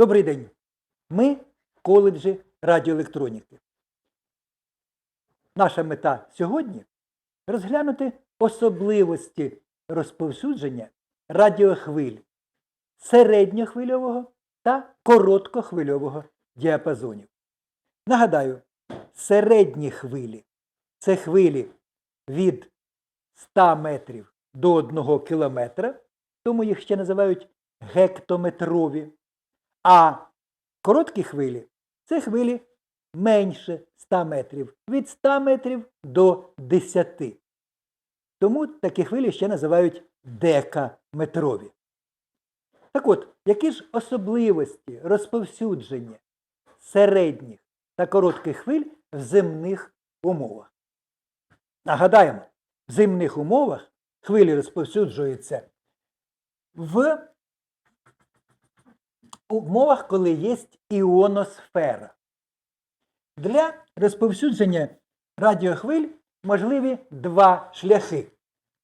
Добрий день. Ми в коледжі радіоелектроніки. Наша мета сьогодні розглянути особливості розповсюдження радіохвиль середньохвильового та короткохвильового діапазонів. Нагадаю, середні хвилі це хвилі від 100 метрів до 1 кілометра, тому їх ще називають гектометрові. А короткі хвилі це хвилі менше 100 метрів, від 100 метрів до 10. Тому такі хвилі ще називають декаметрові. Так от, які ж особливості розповсюдження середніх та коротких хвиль в земних умовах? Нагадаємо, в земних умовах хвилі розповсюджуються в умовах, коли є іоносфера. Для розповсюдження радіохвиль можливі два шляхи.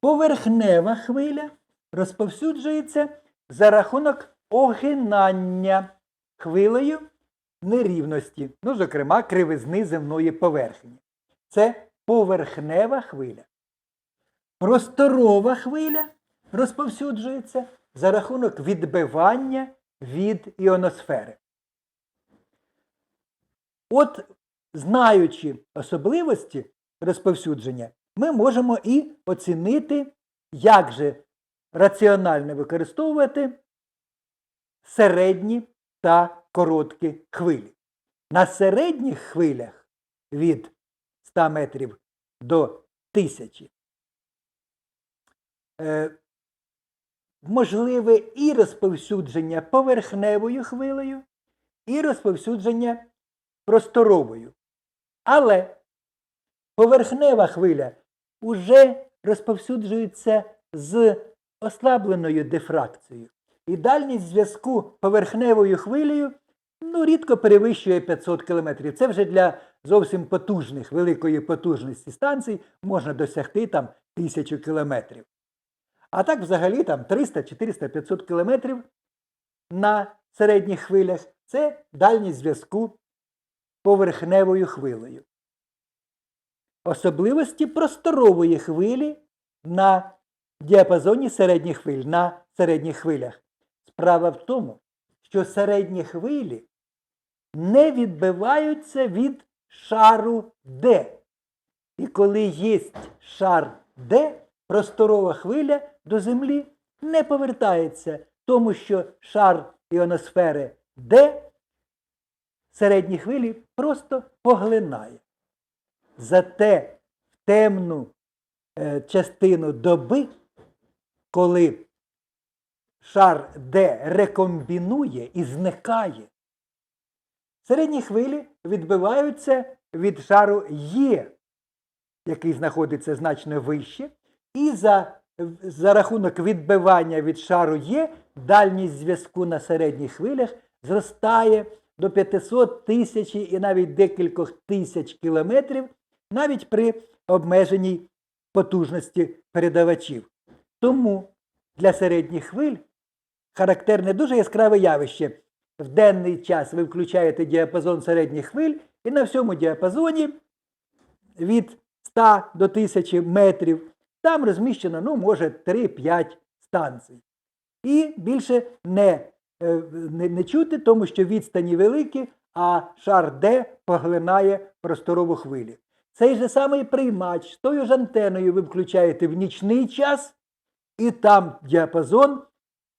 Поверхнева хвиля розповсюджується за рахунок огинання хвилею нерівності, ну, зокрема, кривизни земної поверхні. Це поверхнева хвиля. Просторова хвиля розповсюджується за рахунок відбивання від іоносфери. От, знаючи особливості розповсюдження, ми можемо і оцінити, як же раціонально використовувати середні та короткі хвилі. На середніх хвилях від 100 метрів до 1000 е, можливе і розповсюдження поверхневою хвилею, і розповсюдження просторовою. Але поверхнева хвиля вже розповсюджується з ослабленою дифракцією. І дальність зв'язку поверхневою хвилею ну, рідко перевищує 500 км. Це вже для зовсім потужних, великої потужності станцій можна досягти там 1000 кілометрів. А так, взагалі, там 300, 400, 500 кілометрів на середніх хвилях це дальність зв'язку поверхневою хвилею. Особливості просторової хвилі на діапазоні середніх хвиль, на середніх хвилях. Справа в тому, що середні хвилі не відбиваються від шару D. І коли є шар D, просторова хвиля до Землі не повертається, тому що шар іоносфери D середні хвилі просто поглинає. Зате в темну е, частину доби, коли шар D рекомбінує і зникає, середні хвилі відбиваються від шару Є, який знаходиться значно вище, і за, за рахунок відбивання від шару Є дальність зв'язку на середніх хвилях зростає до 500 тисяч і навіть декількох тисяч кілометрів, навіть при обмеженій потужності передавачів. Тому для середніх хвиль характерне дуже яскраве явище. В денний час ви включаєте діапазон середніх хвиль, і на всьому діапазоні від 100 до 1000 метрів там розміщено, ну, може, 3-5 станцій. І більше не, е, не, не чути, тому що відстані великі, а шар Д поглинає просторову хвилі. Цей же самий приймач з тою ж антеною ви включаєте в нічний час, і там діапазон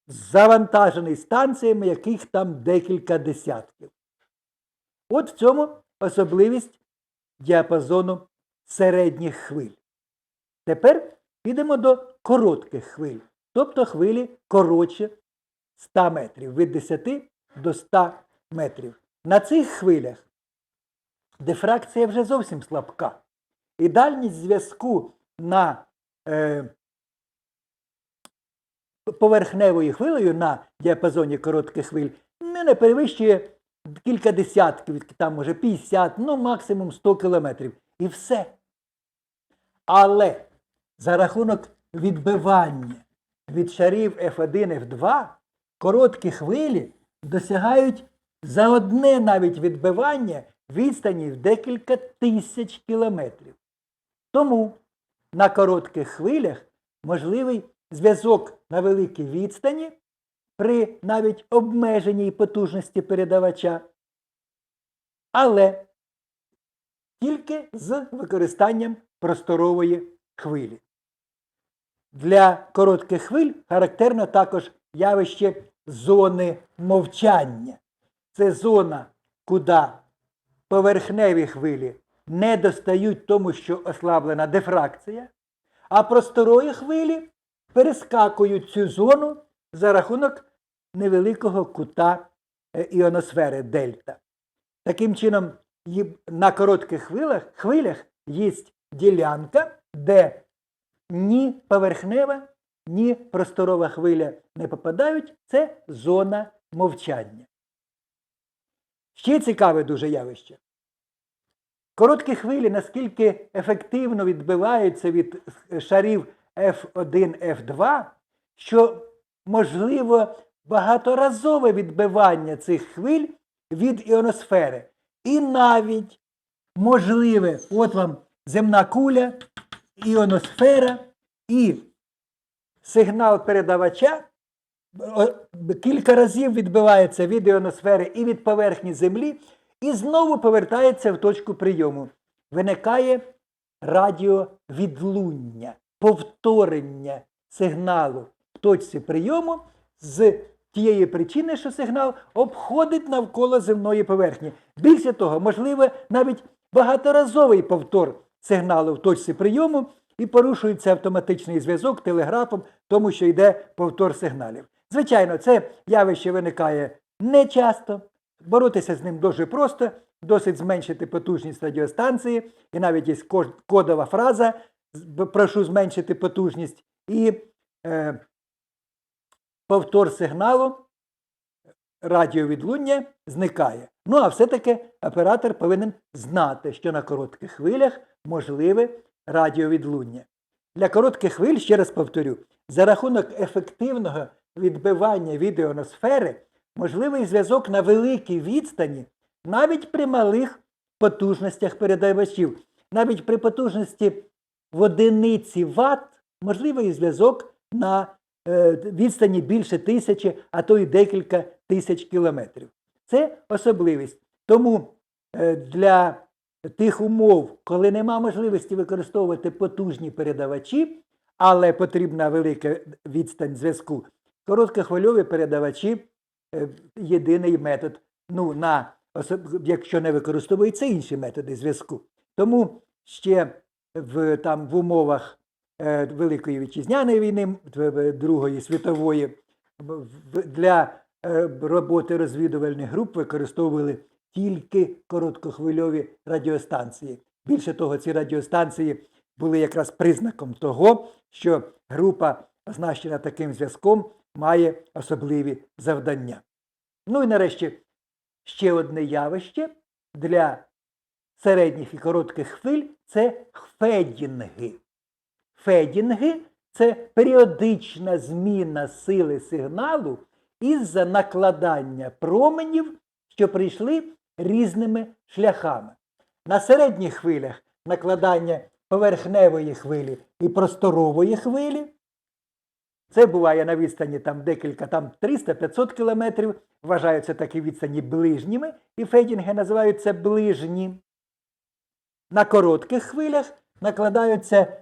завантажений станціями, яких там декілька десятків. От в цьому особливість діапазону середніх хвиль. Тепер підемо до коротких хвиль, тобто хвилі коротше 100 метрів, від 10 до 100 метрів. На цих хвилях дифракція вже зовсім слабка. І дальність зв'язку на е, поверхневою хвилею на діапазоні коротких хвиль не, не перевищує кілька десятків, там може 50, ну максимум 100 кілометрів. І все. Але за рахунок відбивання від шарів F1, F2 короткі хвилі досягають за одне навіть відбивання відстані в декілька тисяч кілометрів. Тому на коротких хвилях можливий зв'язок на великій відстані при навіть обмеженій потужності передавача, але тільки з використанням просторової хвилі. Для коротких хвиль характерно також явище зони мовчання. Це зона, куди поверхневі хвилі не достають тому, що ослаблена дифракція, а просторові хвилі перескакують цю зону за рахунок невеликого кута е, іоносфери дельта. Таким чином, на коротких хвилях, хвилях є ділянка, де ні поверхнева, ні просторова хвиля не попадають, це зона мовчання. Ще цікаве дуже явище. Короткі хвилі наскільки ефективно відбиваються від шарів F1, F2, що можливо багаторазове відбивання цих хвиль від іоносфери. І навіть можливе, от вам земна куля, іоносфера і сигнал передавача кілька разів відбивається від іоносфери і від поверхні Землі, і знову повертається в точку прийому. Виникає радіовідлуння, повторення сигналу в точці прийому з тієї причини, що сигнал обходить навколо земної поверхні. Більше того, можливо, навіть багаторазовий повтор сигналу в точці прийому і порушується автоматичний зв'язок телеграфом, тому що йде повтор сигналів. Звичайно, це явище виникає не часто. Боротися з ним дуже просто, досить зменшити потужність радіостанції, і навіть є кодова фраза прошу зменшити потужність, і е, повтор сигналу радіовідлуння зникає. Ну а все-таки оператор повинен знати, що на коротких хвилях можливе радіовідлуння. Для коротких хвиль, ще раз повторю, за рахунок ефективного відбивання від іоносфери можливий зв'язок на великій відстані навіть при малих потужностях передавачів. Навіть при потужності в одиниці Вт можливий зв'язок на е, відстані більше тисячі, а то й декілька тисяч кілометрів. Це особливість. Тому е, для тих умов, коли нема можливості використовувати потужні передавачі, але потрібна велика відстань зв'язку, короткохвильові передавачі е, єдиний метод. Ну, на, якщо не використовуються інші методи зв'язку. Тому ще в, там, в умовах е, Великої Вітчизняної війни, Другої світової, для е, роботи розвідувальних груп використовували тільки короткохвильові радіостанції. Більше того, ці радіостанції були якраз признаком того, що група, оснащена таким зв'язком, має особливі завдання. Ну і нарешті ще одне явище для середніх і коротких хвиль це федінги. Федінги це періодична зміна сили сигналу із-за накладання променів, що прийшли різними шляхами. На середніх хвилях накладання поверхневої хвилі і просторової хвилі. Це буває на відстані там декілька, там 300-500 кілометрів, вважаються такі відстані ближніми, і федінги називаються ближні. На коротких хвилях накладаються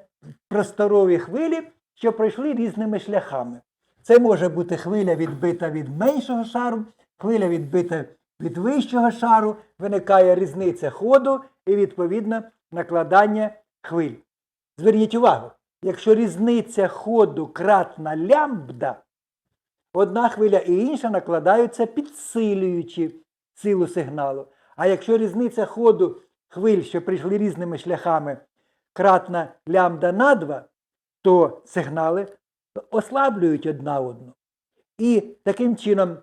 просторові хвилі, що пройшли різними шляхами. Це може бути хвиля відбита від меншого шару, хвиля відбита від вищого шару, виникає різниця ходу і, відповідно, накладання хвиль. Зверніть увагу, якщо різниця ходу кратна лямбда, одна хвиля і інша накладаються підсилюючи силу сигналу. А якщо різниця ходу хвиль, що прийшли різними шляхами, кратна лямбда на 2, то сигнали ослаблюють одна одну. І таким чином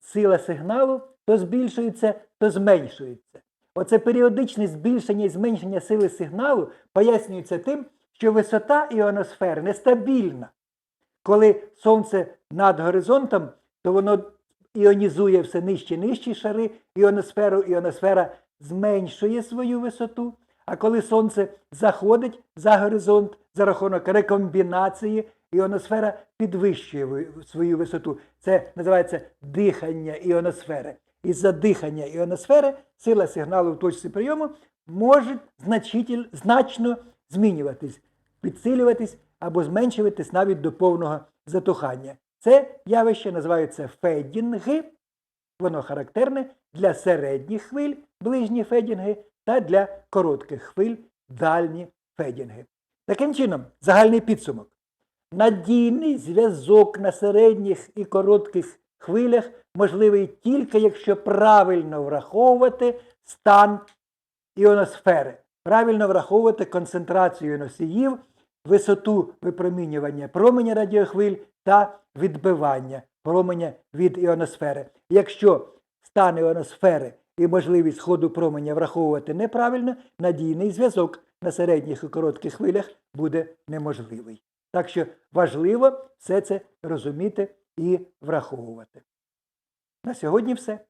сила сигналу то збільшується, то зменшується. Оце періодичне збільшення і зменшення сили сигналу пояснюється тим, що висота іоносфери нестабільна. Коли сонце над горизонтом, то воно іонізує все нижче нижчі шари іоносферу, іоносфера зменшує свою висоту. А коли сонце заходить за горизонт за рахунок рекомбінації, іоносфера підвищує свою висоту. Це називається дихання іоносфери. Із-за дихання іоносфери сила сигналу в точці прийому може значно змінюватись, підсилюватись або зменшуватись навіть до повного затухання. Це явище називається федінги. Воно характерне для середніх хвиль, ближні федінги, та для коротких хвиль, дальні федінги. Таким чином, загальний підсумок. Надійний зв'язок на середніх і коротких хвилях можливий тільки якщо правильно враховувати стан іоносфери, правильно враховувати концентрацію носіїв, висоту випромінювання променя радіохвиль та відбивання променя від іоносфери. Якщо стан іоносфери і можливість ходу променя враховувати неправильно, надійний зв'язок на середніх і коротких хвилях буде неможливий. Так що важливо все це розуміти і враховувати. На сьогодні все.